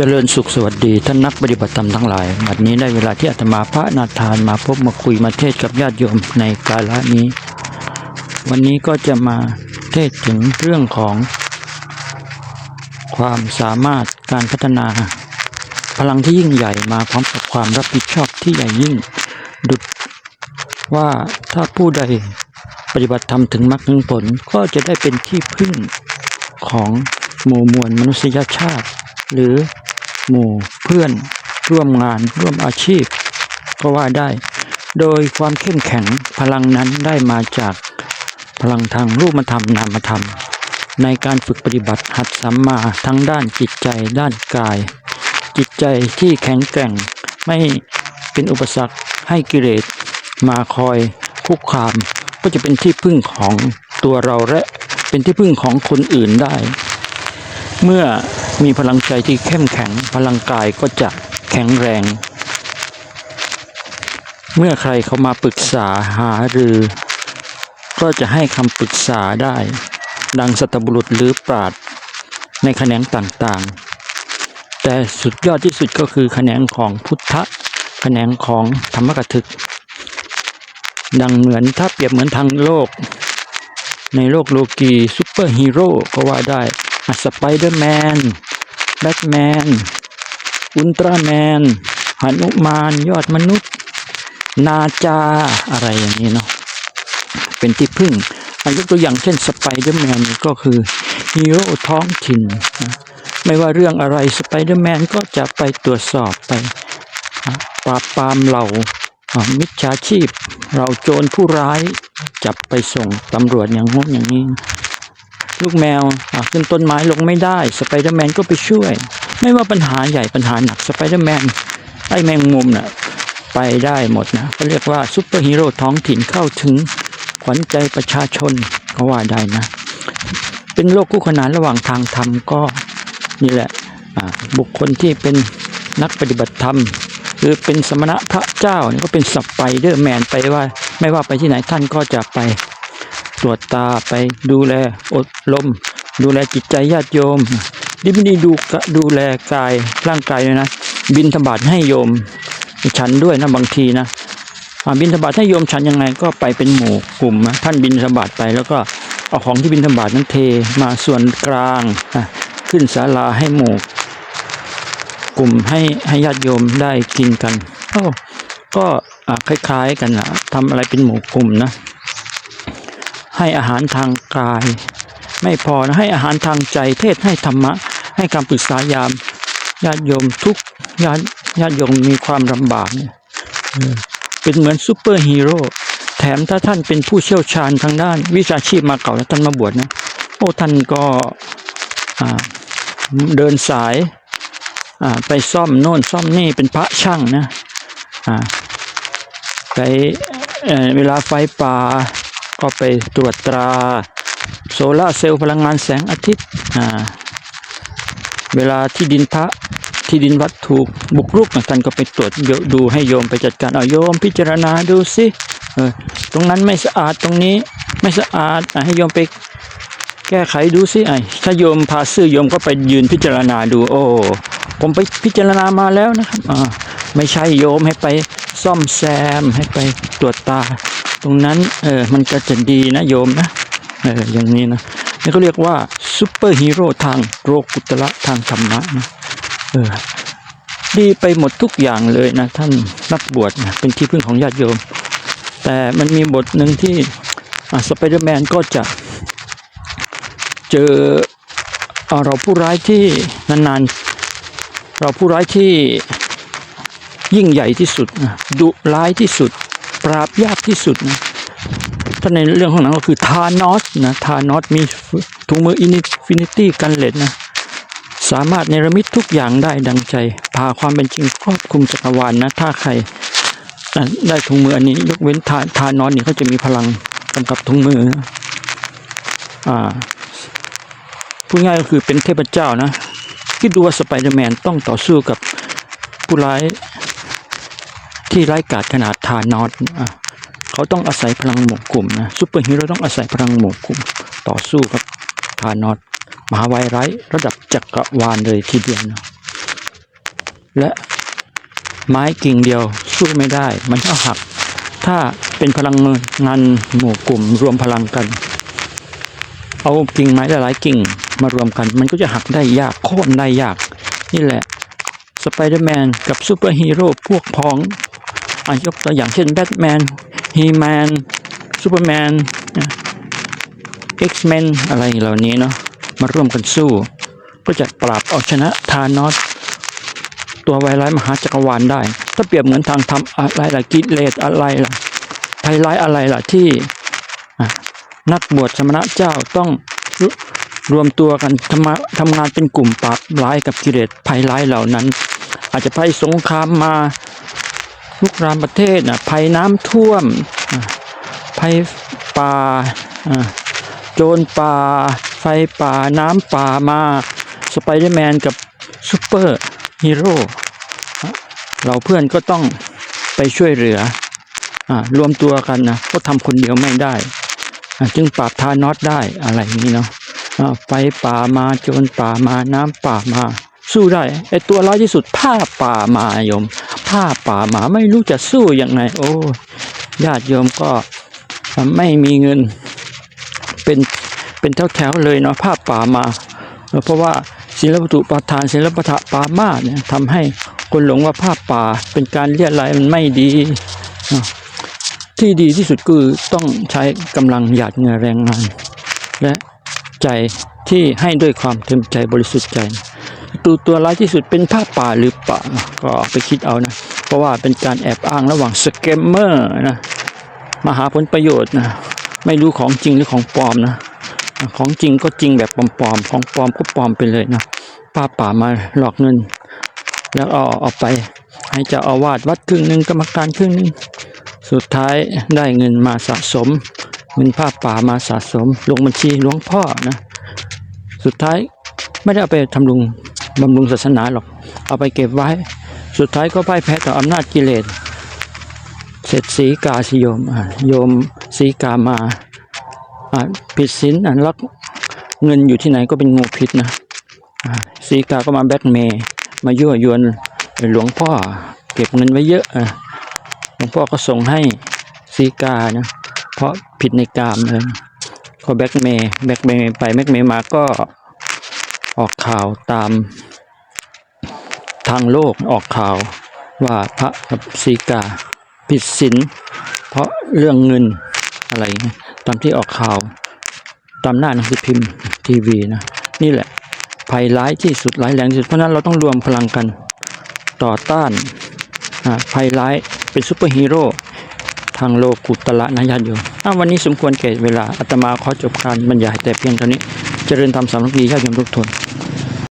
เจริญสุขสวัสดีท่านนักปฏิบัติธรรมทั้งหลาย บัดนี้ได้เวลาที่อาตมาพระนาธานมาพบมาคุยมาเทศกับญาติโยมในกาละนี้ วันนี้ก็จะมาเทศถึงเรื่องของ ความสามารถการพัฒนา พลังที่ยิ่งใหญ่มาพร้อมกับความรับผิดชอบที่ใหญ่ยิ่ง ดุจว่าถ้าผู้ใดปฏิบัติธรรมถึงมรรคถึงผลก็จะได้เป็นที่พึ่งของหมู่มวลมนุษยชาติ หรือหมู่เพื่อนร่วมงานร่วมอาชีพ ก็ว่าได้ โดยความเข้มแข็งพลังนั้นได้มาจากพลังทางรูปธรรมนามธรรม ในการฝึกปฏิบัติหัดสัมมาทั้งด้านจิตใจด้านกาย จิตใจที่แข็งแกร่งไม่เป็นอุปสรรคให้กิเลสมาคอยคุกคาม ก็จะเป็นที่พึ่งของตัวเราและเป็นที่พึ่งของคนอื่นได้ เมื่อ มีพลังใจที่เข้มแข็ง พลังกายก็จะแข็งแรง เมื่อใครเขามาปรึกษาหารือ ก็จะให้คำปรึกษาได้ ดังสัตบุรุษหรือปราดในแขนงต่างๆ แต่สุดยอดที่สุดก็คือแขนงของพุทธะแขนงของธรรมกถึก ดังเหมือนถ้าเปรียบเหมือนทางโลก ในโลกโลกีซูเปอร์ฮีโร่ก็ว่าได้สไปเดอร์แมน แบทแมน อุลตร้าแมนหนุมาน ยอดมนุษย์ นาจา อะไรอย่างนี้เนาะ เป็นที่พึ่งอันยกตัวอย่างเช่นสไปเดอร์แมนก็คือฮีโร่ท้องถิ่น ไม่ว่าเรื่องอะไรสไปเดอร์แมนก็จะไปตรวจสอบไปปราบปรามเหล่ามิจฉาชีพ เราโจรผู้ร้าย จับไปส่งตำรวจอย่างงดอย่างนี้ ลูกแมวอะขึ้นต้นไม้ลงไม่ได้สไปเดอร์แมนก็ไปช่วย ไม่ว่าปัญหาใหญ่ปัญหาหนักสไปเดอร์แมนไอ้แมงมุมน่ะไปได้หมดนะเขาเรียกว่าซุปเปอร์ฮีโร่ท้องถิ่นเข้าถึงขวัญใจประชาชนก็ว่าได้นะ เป็นโลกคู่ขนานระหว่างทางธรรมก็นี่แหละอ่าบุคคลที่เป็นนักปฏิบัติธรรม หรือเป็นสมณะพระเจ้านี่ก็เป็นสไปเดอร์แมนไปว่า ไม่ว่าไปที่ไหนท่านก็จะไป ตรวจตาไปดูแลอดลม ดูแลจิตใจญาติโยมดิไม่ได้ดูดูแลกายร่างกายเลยนะ บินธบาตให้โยม ฉันด้วยนะบางทีนะอ่าบินธบาตให้โยมฉันยังไงก็ไปเป็นหมู่กลุ่มนะท่านบินธบาตไปแล้วก็เอาของที่บินธบาตนั้นเทมาส่วนกลางอะขึ้นศาลาให้หมู่กลุ่มให้ให้ญาติโยมได้กินกันโอ้ก็คล้ายๆกันนะทำอะไรเป็นหมู่กลุ่มนะ ให้อาหารทางกาย ไม่พอนะให้อาหารทางใจเทศให้ธรรมะ ให้คำปรึกษายามญาติโยมทุกญาติญาติโยมมีความลำบากเนี่ยเป็นเหมือนซูเปอร์ฮีโร่แถมถ้าท่านเป็นผู้เชี่ยวชาญทางด้าน วิชาชีพมาเก่าแล้วท่านมาบวชนะโอ้ท่านก็เดินสายไปซ่อมโน่นซ่อมนี่เป็นพระช่างนะไปเเวลาไฟป่า ก็ไปตรวจตราโซลาเซลล์พลังงานแสงอาทิตย์อ่าเวลาที่ดินพระที่ดินวัดถูกบุกรุกท่านก็ไปตรวจดูให้โยมไปจัดการเอาโยมพิจารณาดูสิเออตรงนั้นไม่สะอาดตรงนี้ไม่สะอาดอะให้โยมไปแก้ไขดูสิไอ้ถ้าโยมพาซื่อโยมก็ไปยืนพิจารณาดู โอ้ผมไปพิจารณามาแล้วนะครับอ่าไม่ใช่โยมให้ไปซ่อมแซมให้ไปตรวจตา ตรงนั้นเออมันก็จะดีนะโยมนะเอออย่างนี้นะนี่เขาเรียกว่าซูเปอร์ฮีโร่ทางโลกุตระทางธรรมะนะเออดีไปหมดทุกอย่างเลยนะท่านนักบวชนะเป็นที่พึ่งของญาติโยม แต่มันมีบทหนึ่งที่สไปเดอร์แมนก็จะเจอเอเราผู้ร้ายที่นานๆ เราผู้ร้ายที่ยิ่งใหญ่ที่สุดดุร้ายที่สุด ปราบยากที่สุดนะถ้าในเรื่องของหนังก็คือทานอสนะทานอสมีถุงมืออินฟินิตี้กันเลดนะสามารถเนรมิตทุกอย่างได้ดังใจ พาความเป็นจริงครอบคลุมจักรวาลนนะ ถ้าใครได้ถุงมืออันนี้ ยกเว้นทาทานอสนี่เขาจะมีพลังกำกับถุงมือนะอ่าพูดง่ายก็คือเป็นเทพเจ้านะ คิดดูว่าสไปเดอร์แมนต้องต่อสู้กับผู้ร้าย ที่ไร้กาจขนาดทานอสอะเขาต้องอาศัยพลังหมู่กลุ่มนะซูเปอร์ฮีโร่ต้องอาศัยพลังหมู่กลุ่ม ต่อสู้กับทานอสมหาไวร้ายระดับจักรวาลเลยทีเดียวนะและไม้กิ่งเดียวสู้ไม่ได้ มันก็หัก ถ้าเป็นพลังงานหมู่กลุ่มรวมพลังกัน เอากิ่งไม้หลายๆกิ่งมารวมกัน มันก็จะหักได้ยากโค่นได้ยาก นี่แหละ สไปเดอร์แมนกับซูเปอร์ฮีโร่พวกพ้องอะยกตัวอย่างเช่นแบทแมนฮีแมนซูเปอร์แมนเอ็กซ์แมนอะไรเหล่านี้เนาะมาร่วมกันสู้ ก็จะปราบเอาชนะธานอสตัวไวร้ายมหาจักรวาลได้ ถ้าเปรียบเหมือนทางทำอะไรล่ะกิเลสอะไรล่ะภัยร้ายอะไรล่ะที่นักบวชสมณะเจ้าต้อง รวมตัวกันทำทำงานเป็นกลุ่มปราบร้ายกับกิเลสภัยร้ายเหล่านั้น อาจจะภัยสงครามมาลุกรามประเทศนะภัยน้ำท่วมภัยป่าอะโจรป่า ไฟป่าน้ำป่ามาสไปเดอร์แมนกับซูเปอร์ฮีโร่เราเพื่อนก็ต้องไปช่วยเหลืออ่ารวมตัวกันนะก็ทำคนเดียวไม่ได้ จึงปราบทานอสได้อะไรนี้เนาะ ไฟป่ามาโจรป่ามาน้ำป่ามา สู้ได้ไอตัวร้ายที่สุดผ้าป่ามาโยม ผ้าป่ามาไม่รู้จะสู้ยังไง โอ้ญาติโยมก็ไม่มีเงิน เป็นเป็นแถวๆเลยเนาะผ้าป่ามา เพราะว่าศิลปวัตถุประทานศิลปะปามาเนี่ยทำให้คนหลงว่าผ้าป่าเป็นการเลี่ยรายมันไม่ดี ที่ดีที่สุดคือต้องใช้กำลังหยาดเงื่อแรงงานและ ใจที่ให้ด้วยความเต็มใจบริสุทธิ์ใจตัวตัวร้ายที่สุดเป็นผ้าป่าหรือเปล่าก็ไปคิดเอานะ เพราะว่าเป็นการแอบอ้างระหว่างสแกมเมอร์นะมาหาผลประโยชน์นะไม่รู้ของจริงหรือของปลอมนะ ของจริงก็จริงแบบปลอมๆของปลอมก็ปลอมไปเลยนะป้าป่ามาหลอกเงิน แล้วเอาเอาไป ให้จ้าอาวาสวัดครึ่งหนึ่งกรรมการครึ่งหนึ่งสุดท้ายได้เงินมาสะสม เงินผ้าป่ามาสะสม ลงบัญชีหลวงพ่อนะ สุดท้ายไม่ได้เอาไปทำรุงบำรุงศาสนาหรอก เอาไปเก็บไว้ สุดท้ายก็พ่ายแพ้ต่ออำนาจกิเลส เสร็จสีกาสโยมอะโยมสีกามาอะผิดศีลอันลักเงินอยู่ที่ไหนก็เป็นงูพิษนะสีกาก็มาแบล็กเมย์มายั่วยวนหลวงพ่อเก็บเงินไว้เยอะอะหลวงพ่อก็ส่งให้สีกานะ เพราะผิดในกามเลยก็แบ็กเมย์แบ็กเมย์ไปแบ็กเมย์มาก็ออกข่าวตามทางโลกออกข่าวว่าพระกับสีกาผิดศีลเพราะเรื่องเงินอะไรตามที่ออกข่าวตามหน้าหนังสือพิมพ์ทีวีนะนี่แหละภัยร้ายที่สุดร้ายแรงที่สุดเพราะนั้นเราต้องรวมพลังกันต่อต้านภัยร้ายเป็นซูเปอร์ฮีโร่ ทางโลกุตละนะญาติโยมอ่วันนี้สมควรแก่เวลาอาตมาขอจบการบรรยายแต่เพียงเท่านี้ เจริญธรรมสามัคคีญาติโยมทุกทน